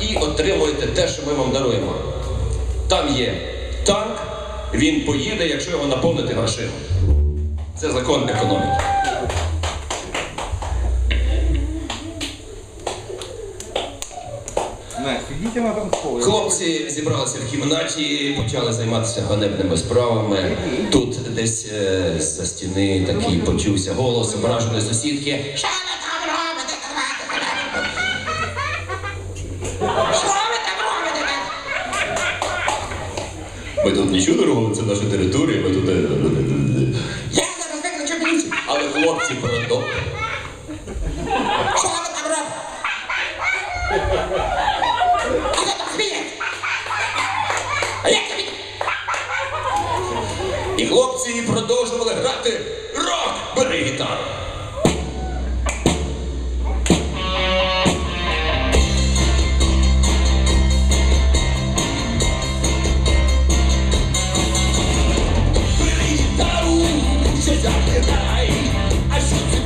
і отримуєте те, що ми вам даруємо. Там є танк, він поїде, якщо його наповнити грошима. Це закон економіки. Хлопці зібралися в кімнаті, почали займатися ганебними справами. Тут десь е, за стіни такий почувся голос ображеної сусідки. Що Ми тут нічого не робимо, це наша територія, ми тут. е, Я зараз викличу поліцію. Але хлопці продовжують. Що ви там робите? А хто там сміється? А як тобі? І хлопці продовжували грати рок, бери гітару. Jack and I. I should